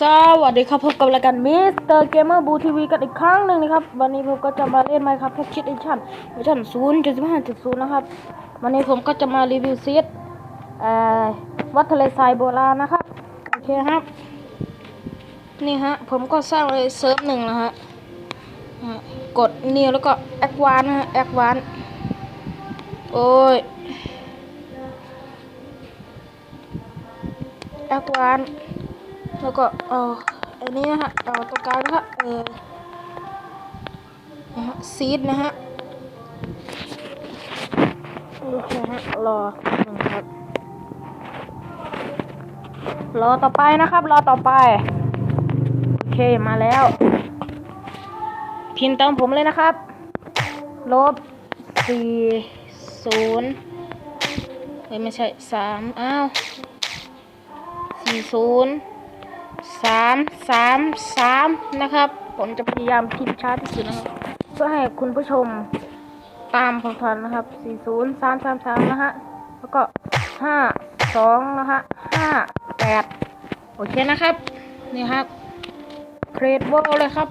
สวัสดีครับพบกับรายการมิสเตอร์เกมเมอร์บูทีวีกันอีกครั้งหนึ่งนะครับ วันนี้ผมก็จะมาเล่นไมค์ครับแพ็กคิดเอชั่นเอชันศูนย์จุดสิบห้าจุดศูนย์นะครับ วันนี้ผมก็จะมารีวิวซีดเอ่อวัดทะเลทรายโบราณนะครับ โอเคครับ นี่ฮะ ผมก็สร้างเลยเซิร์ฟหนึ่งนะฮะอะกดนิวแล้วก็แอควานนะฮะแอควานโอ้ยแอควาน แล้วก็เอาอันนี้นะฮะเอาตรงกลางนะฮะเออนะฮะซีดนะฮะโอเคฮะรอหนึ่งครับรอต่อไปนะครับ รอต่อไป โอเคมาแล้ว พิมพ์เติมผมเลยนะครับ ลบสี่ศูนย์เฮ้ยไม่ใช่สามอ้าวสี่ศูนย์ สามสามสามนะครับ ผมจะพยายามพิมพ์ช้าที่สุดนะครับ เพื่อให้คุณผู้ชมตามผมทันนะครับสี่ศูนย์สามสามสามนะฮะ แล้วก็ห้าสองนะฮะห้าแปดโอเคนะครับ นี่ครับเครดวอลเลยครับ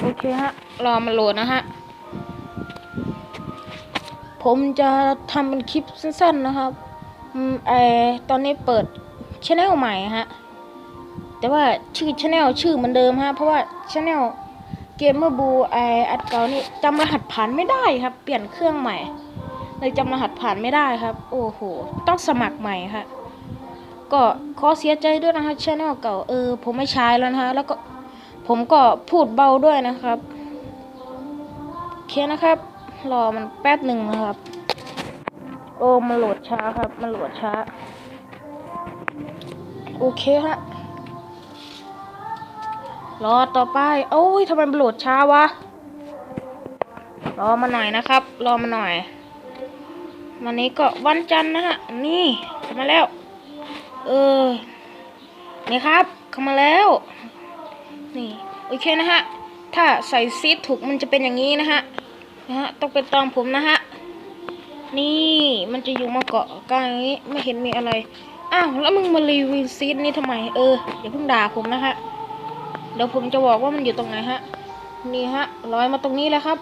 โอเคฮะ รอมาโหลดนะฮะ ผมจะทำเป็นคลิปสั้นๆนะครับ อืมไอตอนนี้เปิด ช anel ใหม่ฮะ แต่ว่าชื่อช anel ชื่อเหมือนเดิมฮะ เพราะว่าช anel เกมเมอร์บูไออัดเก่านี่จำรหัสผ่านไม่ได้ครับ เปลี่ยนเครื่องใหม่เลยจำรหัสผ่านไม่ได้ครับ โอ้โห ต้องสมัครใหม่ค่ะก็ขอเสียใจด้วยนะคะช anel เก่าเออ ผมไม่ใช้แล้วนะฮะ แล้วก็ผมก็พูดเบาด้วยนะครับโอเคนะครับ รอมันแป๊บหนึ่งนะครับ โอ้มันโหลดช้าครับ มันโหลดช้า โอเคฮะ รอต่อไป โอ้ยทำไมโหลดช้าวะ รอมาหน่อยนะครับ รอมาหน่อย วันนี้ก็วันจันทร์นะฮะ นี่เข้ามาแล้ว เออ นี่ครับ เข้ามาแล้ว นี่ โอเคนะฮะ ถ้าใส่ซีดถูกมันจะเป็นอย่างนี้นะฮะ นะฮะ ต้องเป็นตองผมนะฮะ นี่ มันจะอยู่มาเกาะกลางอย่างนี้ ไม่เห็นมีอะไร อ้าวแล้วมึงมารีวิวซีดนี้ทำไมเอออย่าเพิ่งด่าผมนะฮะเดี๋ยวผมจะบอกว่ามันอยู่ตรงไหนฮะ นี่ฮะลอยมาตรงนี้แล้วครับ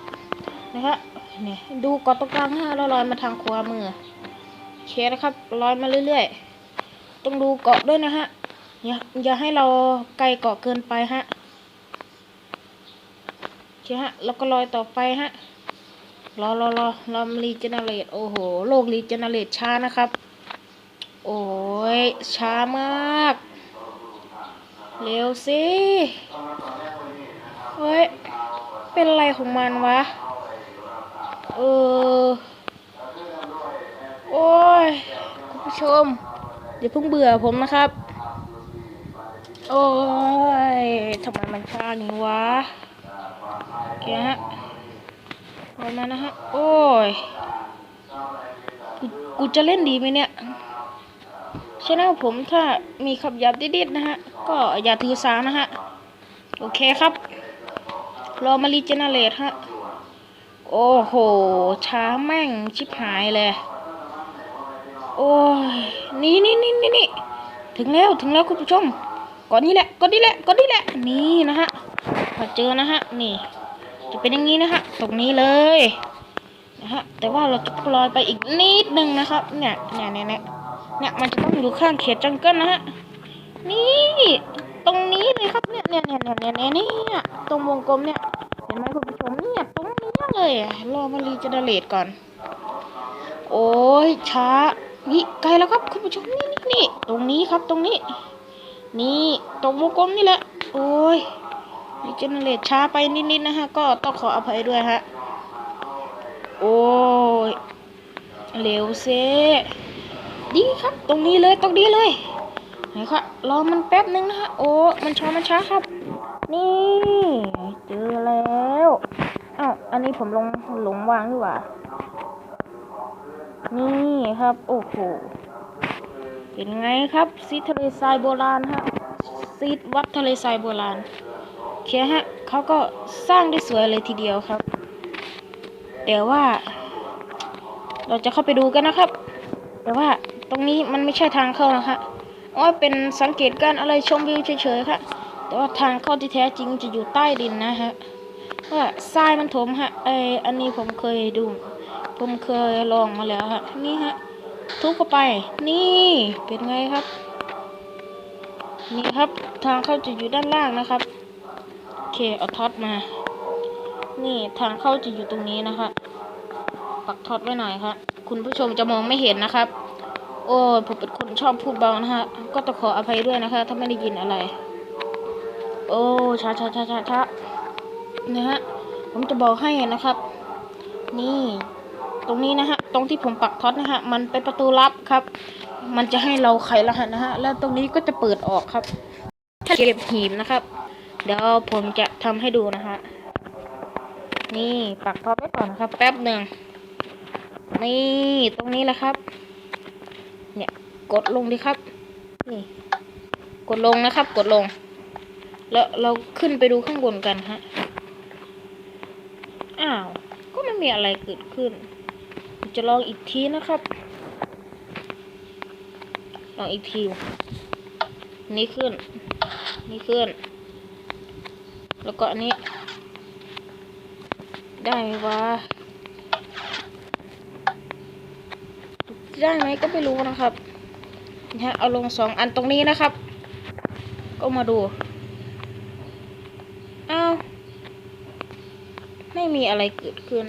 นะฮะนี่ดูเกาะตรงกลางฮะแล้วลอยมาทางขวามือโอเคนะครับลอยมาเรื่อยๆ ต้องดูเกาะด้วยนะฮะอย่าอย่าให้เราไกลเกาะเกินไปฮะโอเคฮะแล้วก็ลอยต่อไปฮะรอรอรอรอรีเจเนเรตโอ้โหโลกรีเจเนเรตช้านะครับ โอ้ยช้ามาก เร็วสิเฮ้ย เป็นอะไรของมันวะ เออ โอ้ยคุณผู้ชม อย่าเพิ่งเบื่อผมนะครับ โอ้ยทำไมมันช้านี้วะโอเคฮะออกมานะฮะ โอ้ย กูจะเล่นดีไหมเนี่ย ชแนลผมถ้ามีขับหยับดิดๆนะฮะ ก็อย่าถือสานะฮะ โอเคครับ รอมารีเจเนเรตฮะ โอ้โห ช้าแม่งชิบหายเลย โอ้ย นี่นี่นี่นี่นี่ถึงแล้วถึงแล้วคุณผู้ชมก่อนนี้แหละก่อนนี้แหละก่อนนี้แหละ นี่นะฮะพอเจอนะฮะ นี่ จะเป็นอย่างนี้นะฮะ ตรงนี้เลยนะฮะ แต่ว่าเราจะลอยไปอีกนิดนึงนะครับ เนี่ยเนี่ยเนี่ย เนี่ยมันจะต้องอยู่ข้างเขตจังเกิลนะฮะ นี่ ตรงนี้เลยครับเนี่ยเนี่ยเนี่ยเนี่ยเนี่ยเนี่ยตรงวงกลมเนี่ย เห็นไหมคุณผู้ชมเนี่ยตรงนี้เลยรอมารีเจเนเรตก่อน โอ้ยช้าวิไกลแล้วครับคุณผู้ชมนี่นี่นี่ตรงนี้ครับตรงนี้ นี่ตรงวงกลมนี่แหละ โอ้ยรีเจเนเรตช้าไปนิดๆนะฮะ ก็ต้องขออภัยด้วยฮะ โอ้ยเร็วเซ ดีครับ ตรงนี้เลยตรงนี้เลยไหนครับรอมันแป๊บนึงนะฮะโอ้มันช้ามันช้าครับ นี่เจอแล้วอ้าวอันนี้ผมลงหลงวางดีกว่านี่ครับโอ้โหเป็นไงครับซีทะเลทรายโบราณฮะซีดวัดทะเลทรายโบราณโอเคฮะเขาก็สร้างได้สวยเลยทีเดียวครับ แต่ว่า เราจะเข้าไปดูกันนะครับ แต่ว่า ตรงนี้มันไม่ใช่ทางเข้านะคะอ๋อเป็นสังเกตการอะไรชมวิวเฉยๆค่ะ แต่ว่าทางเข้าที่แท้จริงจะอยู่ใต้ดินนะฮะว่าทรายมันถมฮะไออันนี้ผมเคยดู ผมเคยลองมาแล้วฮะนี่ฮะทุบเข้าไป นี่เป็นไงครับ นี่ครับทางเข้าจะอยู่ด้านล่างนะครับโอเคเอาท็อตมา นี่ทางเข้าจะอยู่ตรงนี้นะคะปักท็อตไว้หน่อยครับคุณผู้ชมจะมองไม่เห็นนะครับ โอ้ยผมเป็นคนชอบพูดเบานะฮะ ก็ต้องขออภัยด้วยนะคะ ถ้าไม่ได้ยินอะไร โอ้ช้าช้าช้าช้าช้านะฮะ ผมจะบอกให้นะครับ นี่ ตรงนี้นะฮะ ตรงที่ผมปักท็อตนะฮะ มันเป็นประตูลับครับ มันจะให้เราไขรหัสนะฮะ แล้วตรงนี้ก็จะเปิดออกครับ ถ้าเก็บหีบนะครับ เดี๋ยวผมจะทำให้ดูนะฮะ นี่ปักท็อปไว้ก่อนนะครับ แป๊บหนึ่ง นี่ ตรงนี้แหละครับ เนี่ย กดลงดิครับ นี่ กดลงนะครับ กดลง แล้วเราขึ้นไปดูข้างบนกันฮะ อ้าว ก็ไม่มีอะไรเกิดขึ้น จะลองอีกทีนะครับ ลองอีกที นี่ขึ้น นี่ขึ้น แล้วก็อันนี้ ได้ไหมวะ ได้ไหมก็ไม่รู้นะครับนะฮะเอาลงสองอันตรงนี้นะครับ ก็มาดูอ้าวไม่มีอะไรเกิดขึ้น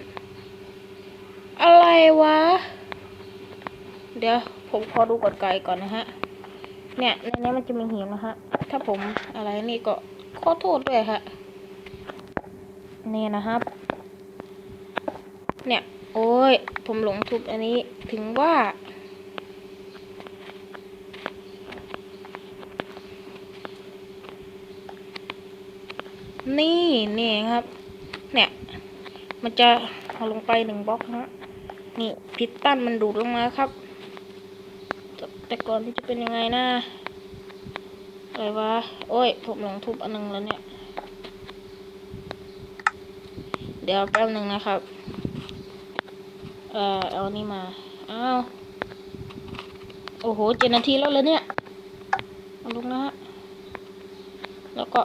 อะไรวะ เดี๋ยวผมขอดูกฎไกก่อนนะฮะ เนี่ยในนี้มันจะมีหีบนะฮะ ถ้าผมอะไรนี่ก็ขอโทษด้วยฮะนี่นะครับ เนี่ย โอ้ย ผมหลงทุบอันนี้ถึงว่า นี่นี่ครับ เนี่ย มันจะเอาลงไปหนึ่งบล็อกนะฮะนี่พิตตันมันดูดลงมาครับ แต่ก่อนที่จะเป็นยังไงนะอะไรวะ โอ้ย ผมหลงทุบอันหนึงแล้วเนี่ย เดี๋ยวแป๊บหนึ่งนะครับ เอ่อเอานี่มา อ้าว โอ้โหเจ็ดนาทีแล้วเลยเนี่ย เอาลงนะฮะ แล้วก็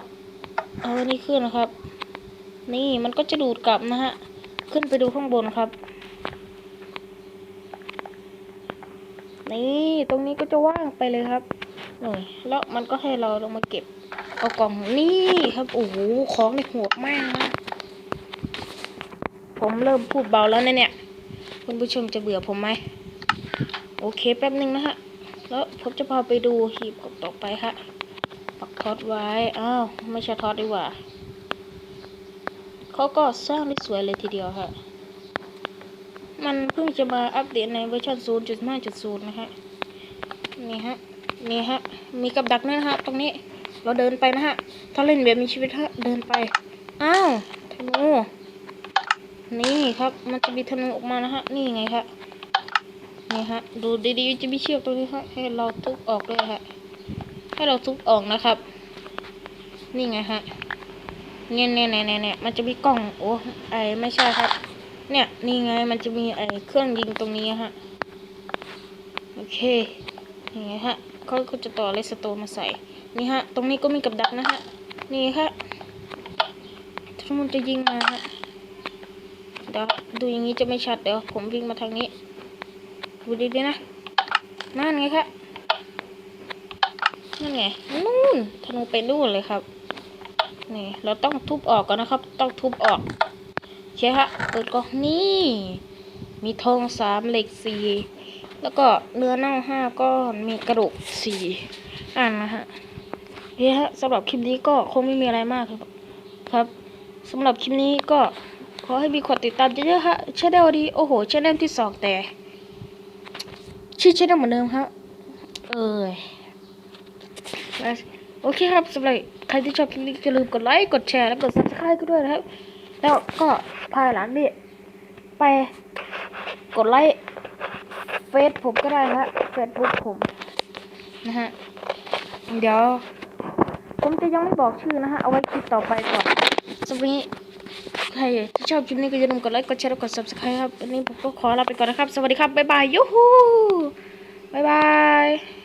เอาอันนี้ขึ้นนะครับ นี่มันก็จะดูดกลับนะฮะ ขึ้นไปดูข้างบนครับ นี่ตรงนี้ก็จะว่างไปเลยครับนี่แล้วมันก็ให้เราลงมาเก็บ เอากล่องนี่ครับ โอ้โห ของในหัวมากนะผมเริ่มพูดเบาแล้วเนี่ย คุณผู้ชมจะเบื่อผมไหม โอเคแป๊บหนึ่งนะฮะ แล้วผมจะพาไปดูหีบต่อไปฮะ ปักท็อตไว้ อ้าว ไม่ใช่ท็อตดีกว่า เขาก็สร้างได้สวยเลยทีเดียวฮะ มันเพิ่งจะมาอัปเดตในเวอร์ชัน0.5.0 นะฮะ นี่ฮะ นี่ฮะ มีกับดักด้วยนะฮะ ตรงนี้ เราเดินไปนะฮะ ถ้าเล่นแบบมีชีวิตฮะ เดินไป อ้าวธนู นี่ครับมันจะมีธนูออกมานะฮะนี่ไงครับนี่ฮะดูดีๆจะมีเชือกตรงนี้ฮะให้เราทุบออกด้วยฮะให้เราทุบออกนะครับ นี่ไงฮะเนี่ยเนี่ยเนี่ยเนี่ยเนี่ยมันจะมีกล่องโอ้ไอไม่ใช่ครับ เนี่ยนี่ไงมันจะมีไอเครื่องยิงตรงนี้ฮะโอเคนี่ไงฮะเขาก็จะต่อเลสโตมาใส่นี่ฮะ ตรงนี้ก็มีกับดักนะฮะนี่ฮะถ้ามันจะยิงมาฮะ เดี๋ยวดูอย่างนี้จะไม่ชัดเดี๋ยวผมวิ่งมาทางนี้ดูดีๆนะนั่นไงครับนั่นไงนู่นธนูไปนู่นเลยครับนี่เราต้องทุบออกก่อนนะครับ ต้องทุบออกเชียฮะเปิดกล่องนี่มีทองสามเหล็กสี่แล้วก็เนื้อเน่าห้าก้อนมีกระดูกสี่อันนะฮะเฮ้ยฮะสำหรับคลิปนี้ก็คงไม่มีอะไรมากครับ ครับสำหรับคลิปนี้ก็ ขอให้มีคนติดตามเยอะๆฮะชแนลดีโอ้โหชแนลที่สองแต่ ชื่อชแนลเหมือนเดิมครับเอ้ยโอเคครับสำหรับใครที่ชอบคลิปนี้อย่าลืมกดไลค์กดแชร์และกด subscribe ก็ด้วยนะครับ แล้วก็ภายหลังนี่ไปกดไลค์เฟซผมก็ได้นะฮะเฟซบุ๊กผมนะฮะเดี๋ยว ผมจะยังไม่บอกชื่อนะฮะ เอาไว้คลิปต่อไปก่อนสำหรับวันนี้ ครที่ชอบคลิปนี้ก็อย่าลืมกดไลค์กดแชร์กด subscribe ครับวันนี้ผมก็ขอลาไปก่อนนะครับ สวัสดีครับ บ๊ายบายยูฮูบ๊ายบาย